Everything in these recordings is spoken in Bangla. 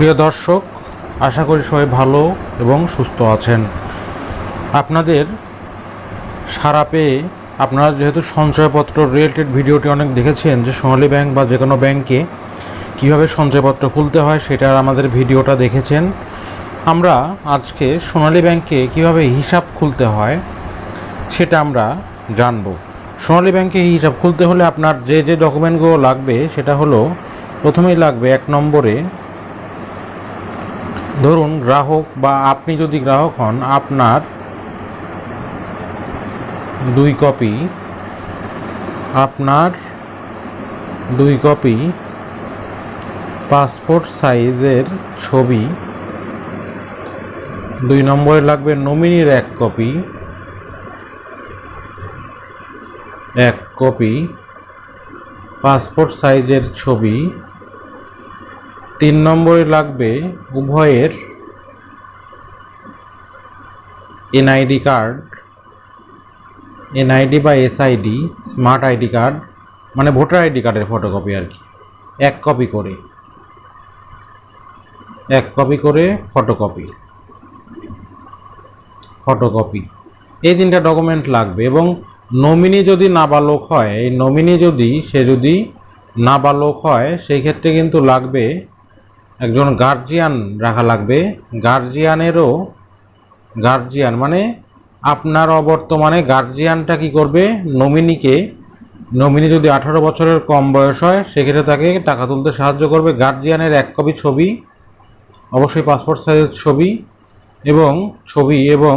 প্রিয় দর্শক, আশা করি সবাই ভালো এবং সুস্থ আছেন। আপনাদের সারা পেয়ে আপনারা যেহেতু সঞ্চয়পত্র রিলেটেড ভিডিওটি অনেক দেখেছেন, যে সোনালী ব্যাংক বা যে কোনো ব্যাংকে কীভাবে সঞ্চয়পত্র খুলতে হয় সেটার আমাদের ভিডিওটা দেখেছেন। আমরা আজকে সোনালী ব্যাংকে কীভাবে হিসাব খুলতে হয় সেটা আমরা জানব। সোনালী ব্যাংকে হিসাব খুলতে হলে আপনার যে যে ডকুমেন্টগুলো লাগবে সেটা হলো, প্রথমেই লাগবে এক নম্বরে ধরুন গ্রাহক বা আপনি যদি গ্রাহক হন, আপনার দুই কপি, আপনার দুই কপি পাসপোর্ট সাইজের ছবি, দুই নম্বরে লাগবে নমিনির এক কপি এক কপি, পাসপোর্ট সাইজের ছবি তিন নম্বরে লাগবে উভয়ের এনআইডি কার্ড, এনআইডি বা এসআইডি, স্মার্ট আইডি কার্ড মানে ভোটার আইডি কার্ডের ফটোকপি আর কি। এক কপি করে। এক কপি করে ফটোকপি। ফটোকপি। এই তিনটা ডকুমেন্ট লাগবে এবং নমিনি যদি নাবালক হয়, এই নমিনি যদি সে যদি নাবালক হয়, সেই ক্ষেত্রে কিন্তু লাগবে একজন গার্জিয়ান রাখা লাগবে। গার্জিয়ানেরও গার্জিয়ান মানে আপনার অবর্তমানে গার্জিয়ানটা কি করবে? নমিনিকে নমিনি যদি আঠারো বছরের কম বয়স হয়, সেক্ষেত্রে তাকে টাকা তুলতে সাহায্য করবে গার্জিয়ানের এক কপি ছবি, অবশ্যই পাসপোর্ট সাইজের ছবি এবং ছবি এবং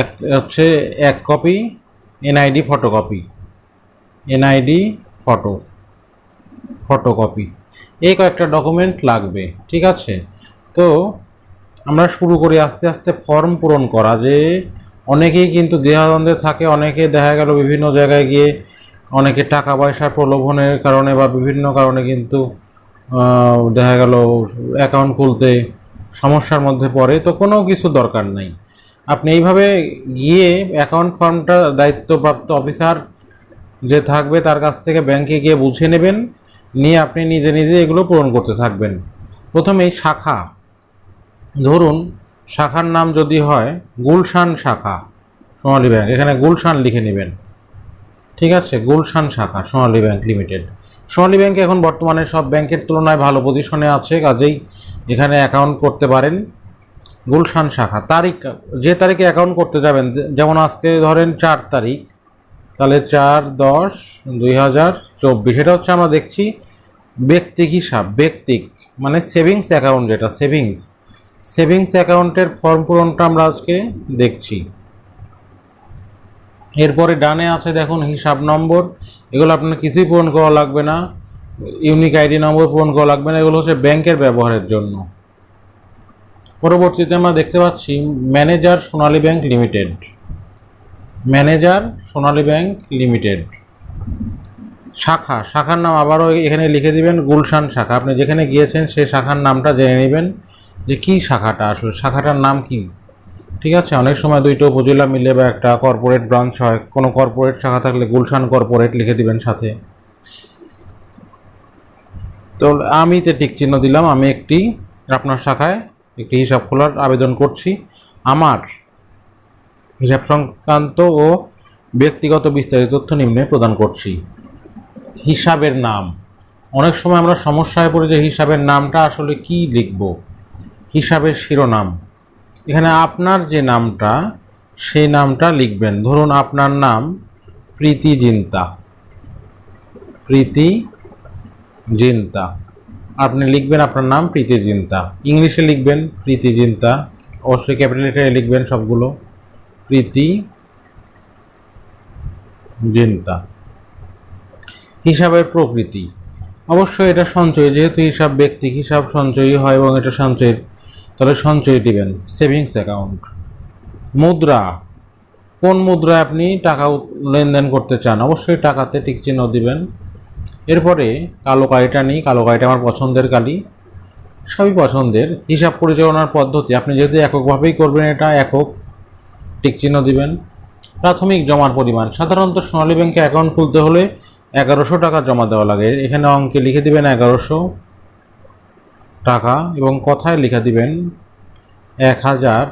এক, হচ্ছে এক copy NID photocopy NID photo photocopy এই কয়েকটা ডকুমেন্ট লাগবে, ঠিক আছে? তো আমরা শুরু করি, আস্তে আস্তে ফর্ম পূরণ করা যে অনেকেই কিন্তু দেহাদ্বন্দ্বে থাকে, অনেকে দেখা গেল বিভিন্ন জায়গায় গিয়ে অনেকে টাকা পয়সার প্রলোভনের কারণে বা বিভিন্ন কারণে কিন্তু দেখা গেল অ্যাকাউন্ট খুলতে সমস্যার মধ্যে পড়ে, তো কোনো কিছু দরকার নাই। আপনি এইভাবে গিয়ে অ্যাকাউন্ট ফর্মটা দায়িত্বপ্রাপ্ত অফিসার যে থাকবে তার কাছ থেকে ব্যাংকে গিয়ে বুঝে নেবেন নিয়ে আপনি নিজে নিজে এগুলো পূরণ করতে থাকবেন। প্রথমেই শাখা। ধরুন, শাখার নাম যদি হয় গুলশান শাখা, সোনালী ব্যাংক। এখানে গুলশান লিখে নেবেন। ঠিক আছে? গুলশান শাখা, Sonali bank limited. Sonali bank এখন বর্তমানে সব ব্যাংকের তুলনায় ভালো পজিশনে আছে, কাজেই এখানে অ্যাকাউন্ট করতে পারেন। গুলশান শাখা। তারিখ, যে তারিখে অ্যাকাউন্ট করতে যাবেন, যেমন আজকে ধরেন চার তারিখ, তাহলে চার দশ দুই হাজার চব্বিশ, এটা হচ্ছে আমরা দেখছি ব্যক্তিক হিসাব, ব্যক্তিক মানে সেভিংস অ্যাকাউন্ট যেটা, সেভিংস। সেভিংস অ্যাকাউন্টের ফর্ম পূরণটা আমরা আজকে দেখছি। এরপরে ডানে আছে দেখুন হিসাব নম্বর, এগুলো আপনার কিছুই পূরণ করা লাগবে না। ইউনিক আইডি নম্বর পূরণ করা লাগবে না, এগুলো হচ্ছে ব্যাংকের ব্যবহারের জন্য। পরবর্তীতে আমরা দেখতে পাচ্ছি manager Sonali bank limited. Manager Sonali bank limited. শাখা, শাখার নাম আবারও এখানে লিখে দিবেন, গুলশান শাখা। আপনি যেখানে গিয়েছেন সেই শাখার নামটা জেনে নেবেন যে কি শাখাটা আসলে, শাখাটার নাম কি? ঠিক আছে? অনেক সময় দুইটা উপজেলা মিলে বা একটা কর্পোরেট ব্রাঞ্চ হয়, কোনো কর্পোরেট শাখা থাকলে গুলশান কর্পোরেট লিখে দিবেন সাথে। তো আমি তে টিক চিহ্ন দিলাম, আমি একটি, আপনার শাখায় একটি হিসাব খোলার আবেদন করছি। আমার হিসাব সংক্রান্ত ও ব্যক্তিগত বিস্তারিত তথ্য নিম্নে প্রদান করছি। হিসাবের নাম। অনেক সময় আমরা সমস্যায় পড়ি যে হিসাবের নামটা আসলে কি লিখব? হিসাবের শিরোনাম। এখানে আপনার যে নামটা সেই নামটা লিখবেন। ধরুন আপনার নাম প্রীতি জিন্তা। প্রীতি জিন্তা। আপনি লিখবেন আপনার নাম প্রীতি জিন্তা। ইংলিশে লিখবেন প্রীতি জিন্তা। অবশ্যই ক্যাপিটাল লিখবেন সবগুলো। প্রীতি জিন্তা। হিসাবের প্রকৃতি। অবশ্যই এটা সঞ্চয়, যেহেতু হিসাব ব্যক্তিক, হিসাব সঞ্চয়ী হয় এবং এটা সঞ্চয়ের তাহলে সঞ্চয় দিবেন, সেভিংস অ্যাকাউন্ট। মুদ্রা, কোন মুদ্রায় আপনি টাকা লেনদেন করতে চান, অবশ্যই টাকাতে টিক চিহ্ন দিবেন। এরপরে কালো কালিটা নিই, কালো কালিটা আমার পছন্দের কালি। সবই পছন্দের, হিসাব পরিচালনার পদ্ধতি, আপনি যেহেতু এককভাবেই করবেন এটা, একক টিক চিহ্ন দিবেন। প্রাথমিক জমার পরিমাণ, সাধারণত সোনালী ব্যাংকে অ্যাকাউন্ট খুলতে হলে এগারোশো টাকা জমা দেওয়া লাগে। এখানে অঙ্কে লিখে দিবেন এগারোশো টাকা এবং কথায় লেখা দিবেন এক হাজার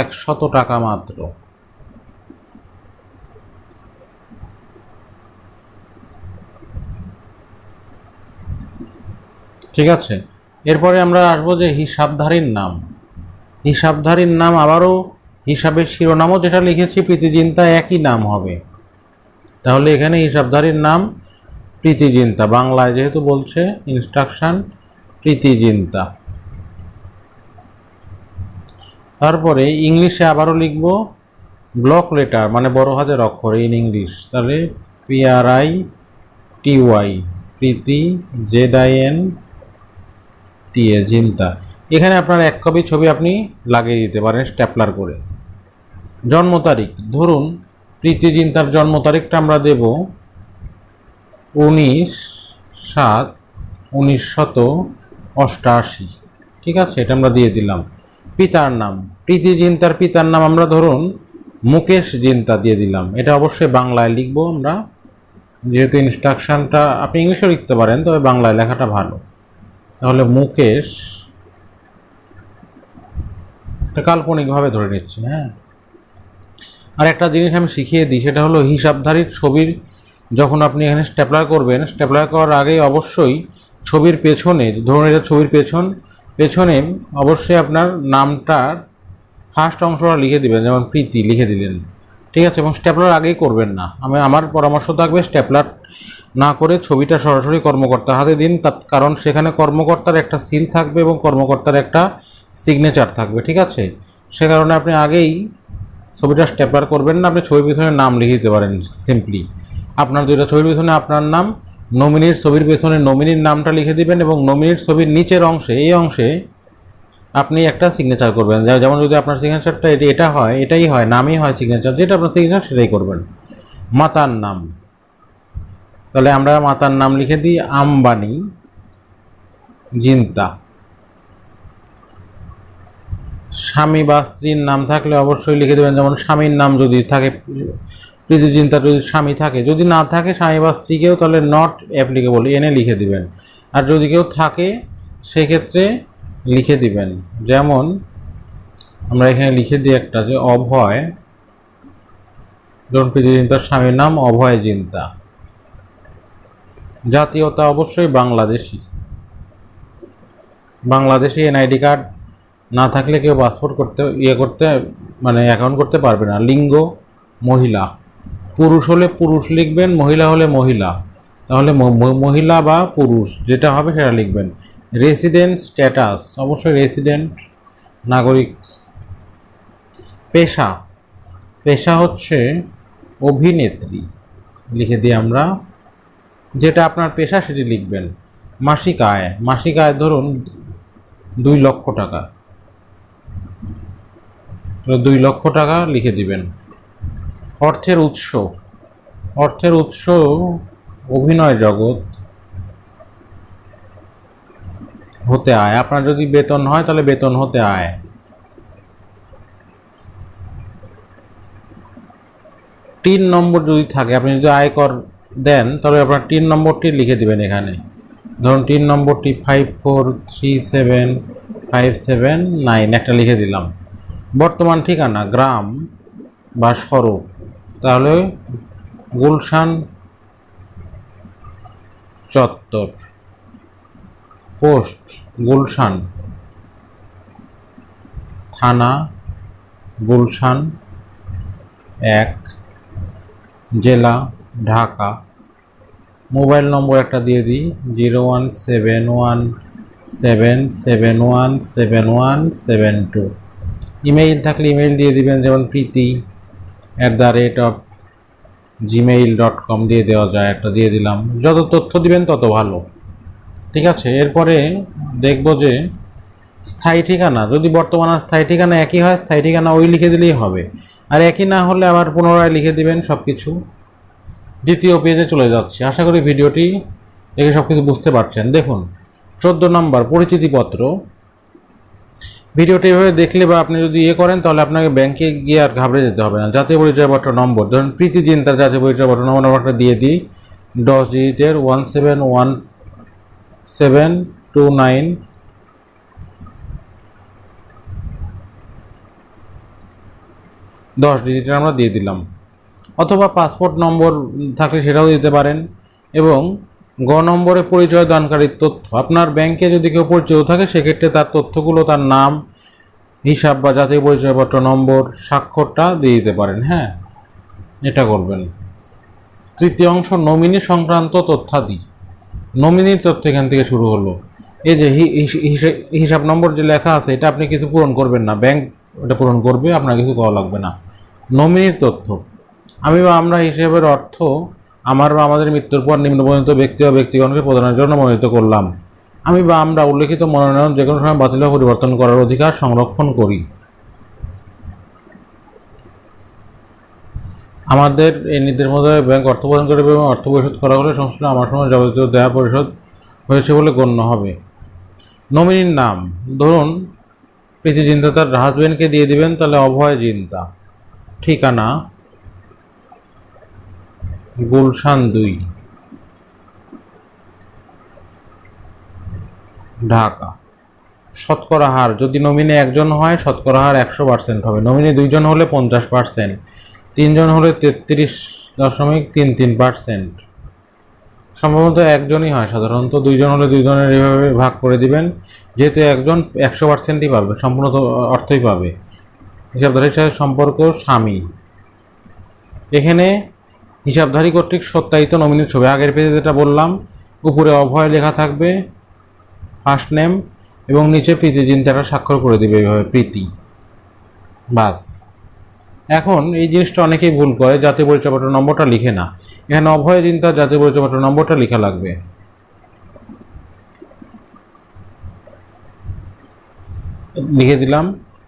একশত টাকা মাত্র। ঠিক আছে? এরপরে আমরা আসব যে হিসাবধারীর নাম। হিসাবধারীর নাম আবারও হিসাবের শিরোনামও যেটা লিখেছি, প্রীতিজিন্তা একই নাম হবে। তাহলে এখানে হিসাবধারীর নাম প্রীতিজিন্তা। বাংলায় যেহেতু বলছে ইনস্ট্রাকশন প্রীতিজিন্তা। তারপরে ইংলিশে আবারও লিখব ব্লক লেটার মানে বড় হাতের অক্ষর ইন ইংলিশ তাহলে P R I T Y Preity, Z I N, T A, Zinta. এখানে আপনার এক কপি ছবি আপনি লাগিয়ে দিতে পারেন স্ট্যাপলার করে। জন্ম তারিখ। ধরুন প্রীতি জিন্তার জন্ম তারিখটা আমরা দেব উনিশ সাত উনিশশত অষ্টাশি। ঠিক আছে? এটা আমরা দিয়ে দিলাম। পিতার নাম। প্রীতি জিন্তার পিতার নাম আমরা ধরুন মুকেশ জিন্তা দিয়ে দিলাম। এটা অবশ্যই বাংলায় লিখব আমরা। যেহেতু ইনস্ট্রাকশনটা আপনি ইংলিশে লিখতে পারেন, তবে বাংলায় লেখাটা ভালো। তাহলে মুকেশ, এটা কাল্পনিকভাবে ধরে নিচ্ছি হ্যাঁ? আর একটা জিনিস আমি শিখিয়ে দিই, সেটা হলো হিসাবধারীর ছবির যখন আপনি এখানে স্ট্যাপলার করবেন স্ট্যাপলার করার আগে অবশ্যই ছবির পেছনে, ধরুন এটা ছবির পেছন, পেছনে অবশ্যই আপনার নামটার ফার্স্ট অংশটা লিখে দিবেন, যেমন প্রীতি লিখে দিলেন, ঠিক আছে? এবং স্ট্যাপলার আগেই করবেন না। আমি, আমার পরামর্শ থাকবে স্ট্যাপলার না করে ছবিটা সরাসরি কর্মকর্তার হাতে দিন, তার কারণ সেখানে কর্মকর্তার একটা সিল থাকবে এবং কর্মকর্তার একটা সিগনেচার থাকবে, ঠিক আছে? সে কারণে আপনি আগেই ছবিটা স্ট্যাপলার করবেন না, আপনি ছবির পিছনে নাম লিখে দিতে পারেন সিম্পলি আপনার দুইটা ছবির পিছনে আপনার নাম নমিনির ছবির পেছনে নমিনির নামটা লিখে দিবেন এবং নমিনির ছবির নিচের অংশে, এই অংশে আপনি একটা সিগনেচার করবেন। যেমন যদি আপনার সিগনেচারটা এটা এটা হয়, এটাই হয়, নামই হয় সিগনেচার যেটা আপনার সিগনেচার সেটাই করবেন। মাতার নাম। তাহলে আমরা মাতার নাম লিখে দিই, আম্বানি জিন্তা। স্বামী বা স্ত্রীর নাম থাকলে অবশ্যই লিখে দেবেন। যেমন স্বামীর নাম যদি থাকে প্রীতি চিন্তা যদি স্বামী থাকে, যদি না থাকে স্বামী বা স্ত্রীকেও তাহলে নট অ্যাপ্লিকেবল এনে লিখে দিবেন। আর যদি কেউ থাকে, সেক্ষেত্রে লিখে দিবেন। যেমন আমরা এখানে লিখে দিই একটা যে অভয় ধরুন প্রীতি চিন্তার স্বামীর নাম অভয় চিন্তা। জাতীয়তা অবশ্যই বাংলাদেশি। বাংলাদেশি এনআইডি কার্ড না থাকলে কেউ পাসপোর্ট করতে ইয়ে করতে মানে অ্যাকাউন্ট করতে পারবে না। লিঙ্গ, মহিলা। পুরুষ হলে পুরুষ লিখবেন, মহিলা হলে মহিলা। তাহলে মহিলা বা পুরুষ, যেটা হবে সেটা লিখবেন। রেসিডেন্ট স্ট্যাটাস অবশ্যই রেসিডেন্ট নাগরিক। পেশা। পেশা হচ্ছে অভিনেত্রী, লিখে দিই আমরা। যেটা আপনার পেশা সেটি লিখবেন। মাসিক আয়। মাসিক আয় ধরুন দুই লক্ষ টাকা। দুই লক্ষ টাকা লিখে দিবেন। অর্থের উৎস। অর্থের উৎস অভিনয় জগৎ হতে আয়। আপনার যদি বেতন হয়, তাহলে বেতন হতে আয়। তিন নম্বর যদি থাকে, আপনি যদি আয়কর দেন, তাহলে আপনার তিন নম্বরটি লিখে দিবেন এখানে। ধরুন তিন নম্বরটি five four three seven five seven nine একটা লিখে দিলাম। বর্তমান ঠিকানা, গ্রাম বা সড়ক। তাহলে গুলশান চত্বর। পোস্ট, গুলশান। থানা, গুলশান। এক, জেলা, ঢাকা। মোবাইল নম্বর একটা দিয়ে দিই, zero one seven one seven seven one seven one seven two. Email থাকলে ইমেইল দিয়ে দিবেন, যেমন Preeti at the rate of Gmail dot com দিয়ে দেওয়া যায়, একটা দিয়ে দিলাম। যত তথ্য দিবেন তত ভালো। ঠিক আছে? এরপরে দেখব যে স্থায়ী ঠিকানা, যদি বর্তমান আর স্থায়ী ঠিকানা একই হয়, স্থায়ী ঠিকানা ওই লিখে দিলেই হবে। আর একই না হলে আবার পুনরায় লিখে দিবেন সব কিছু দ্বিতীয় পেজে চলে যাচ্ছে। আশা করি ভিডিওটি দেখে সব কিছু বুঝতে পারছেন। দেখুন, চোদ্দ নম্বর পরিচিতিপত্র। ভিডিওটি এভাবে দেখলে বা আপনি যদি ইয়ে করেন, তাহলে আপনাকে ব্যাংকে গিয়ে আর ঘাবড়ে যেতে হবে না। জাতীয় পরিচয়পত্র নম্বর, ধরুন প্রীতি জিন্তার জাতীয় পরিচয়পত্র নম্বর একটা দিয়ে দিই। দশ ডিজিটের one seven one seven two nine দশ ডিজিটের আমরা দিয়ে দিলাম। অথবা পাসপোর্ট নম্বর থাকলে সেটাও দিতে পারেন। এবং গ নম্বরে পরিচয় দানকারীর তথ্য। আপনার ব্যাংকে যদি কেউ পরিচয় থাকে, সেক্ষেত্রে তার তথ্যগুলো তার নাম, হিসাব বা জাতীয় পরিচয়পত্র নম্বর, স্বাক্ষরটা দিয়ে দিতে পারেন হ্যাঁ? এটা করবেন। তৃতীয় অংশ, নমিনি সংক্রান্ত তথ্যাদি। নমিনির তথ্য এখান থেকে শুরু হলো। এই যে হিসাব নম্বর যে লেখা আছে, এটা আপনি কিছু পূরণ করবেন না। ব্যাংক এটা পূরণ করবে, আপনার কিছু করা লাগবে না। নমিনির তথ্য। আমি বা আমরা হিসেবের অর্থ আমার বা আমাদের মৃত্যুর পর নিম্নবর্ণিত ব্যক্তি বা ব্যক্তিগণকে প্রদানের জন্য মনোনীত করলাম। আমি বা আমরা উল্লেখিত মনোনয়ন যে কোনো সময় বাতিল পরিবর্তন করার অধিকার সংরক্ষণ করি। আমাদের এই নির্দেশ মধ্যে ব্যাংক অর্থ প্রদান করবে এবং অর্থ পরিশোধ করা হলে সংশ্লিষ্ট আমার সময় যাবতীয় দেয়া পরিশোধ হয়েছে বলে গণ্য হবে। নমিনির নাম, ধরুন প্রীতি জিন্তা তার হাজবেন্ডকে দিয়ে দিবেন, তাহলে অভয় জিন্তা। ঠিকানা গুলশান দুই। ঢাকা। শতকরা হার, যদি নমিনি একজন হয়, শতকরা হার একশো পার্সেন্ট হবে। নমিনি দুইজন হলে পঞ্চাশ পার্সেন্ট তিনজন হলে তেত্রিশ দশমিক তিন তিন পার্সেন্ট সম্ভবত একজনই হয়। সাধারণত দুইজন হলে দুইজনের এইভাবে ভাগ করে দিবেন। যেহেতু একজন একশো পার্সেন্টই পাবে, সম্পূর্ণ অর্থই পাবে। হিসাবধারীর সাথে সম্পর্ক স্বামী। এখানে হিসাবধারী কর্তৃক সত্যায়িত নমিনির ছবি। আগের পেজে যেটা বললাম, উপরে অভয় লেখা থাকবে ফার্স্ট নেম এবং নিচে প্রীতি চিন্তাটা স্বাক্ষর করে দিবে এইভাবে, প্রীতি। বাস। এখন এই জিনিসটা অনেকেই ভুল করে, জাতীয় পরিচয়পত্র নম্বরটা লিখে না। এখানে অভয় চিন্তা জাতীয় পরিচয়পত্র নম্বরটা লেখা লাগবে। লিখে দিলাম।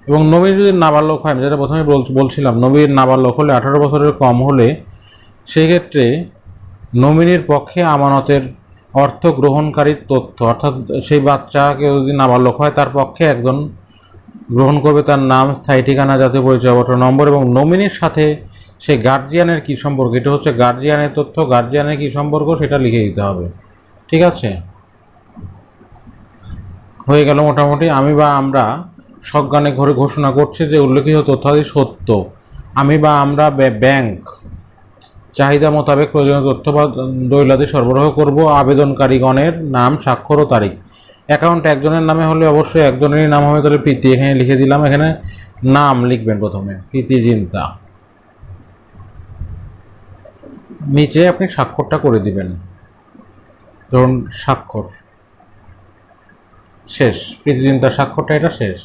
এবং নবীর যদি নাবালক হয় যেটা প্রথমে বলছিলাম, নবীর নাবালক হলে আঠারো বছরের কম হলে সেই ক্ষেত্রে নমিনির পক্ষে আমানতের অর্থ গ্রহণকারীর তথ্য, অর্থাৎ সেই বাচ্চাকে যদি নাবালক হয়, তার পক্ষে একজন গ্রহণ করবে তার নাম, স্থায়ী ঠিকানা, জাতীয় পরিচয়পত্র, নম্বর এবং নমিনির সাথে সে গার্জিয়ানের কী সম্পর্ক? এটা হচ্ছে গার্জিয়ানের তথ্য গার্জিয়ানের কী সম্পর্ক সেটা লিখে দিতে হবে। ঠিক আছে? হয়ে গেল মোটামুটি। আমি বা আমরা সজ্ঞানে ঘরে ঘোষণা করছে যে উল্লেখিত তথ্যাদি সত্য। আমি বা আমরা ব্য- ব্যাংক চাহিদা মোতাবেক প্রয়োজনীয় তথ্য বা দৈলাদি সরবরাহ করব। আবেদনকারীগণের নাম, স্বাক্ষর ও তারিখ। অ্যাকাউন্ট একজনের নামে হলে অবশ্যই একজনেরই নাম হবে তাহলে প্রীতি। এখানে লিখে দিলাম, এখানে নাম লিখবেন প্রথমে। প্রীতি জিন্তা। নিচে আপনি স্বাক্ষরটা করে দিবেন। ধরুন স্বাক্ষর। শেষ। প্রীতি জিন্তার স্বাক্ষরটা এটা শেষ।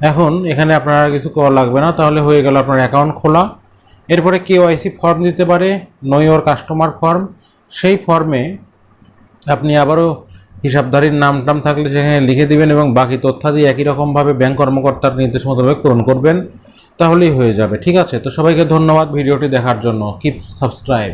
এখন এখানে আপনার কিছু করা লাগবে না, তাহলে হয়ে গেল আপনার অ্যাকাউন্ট খোলা। এরপরে কেওয়াইসি ফর্ম দিতে পারে ওর কাস্টমার ফর্ম সেই ফর্মে আপনি আবারও হিসাবধারীর নাম টাম থাকলে সেখানে লিখে দেবেন এবং বাকি তথ্যাদি একই রকমভাবে ব্যাংক কর্মকর্তার নির্দেশ মোতাবেক পূরণ করবেন, তাহলেই হয়ে যাবে। ঠিক আছে? তো সবাইকে ধন্যবাদ ভিডিওটি দেখার জন্য। Keep subscribe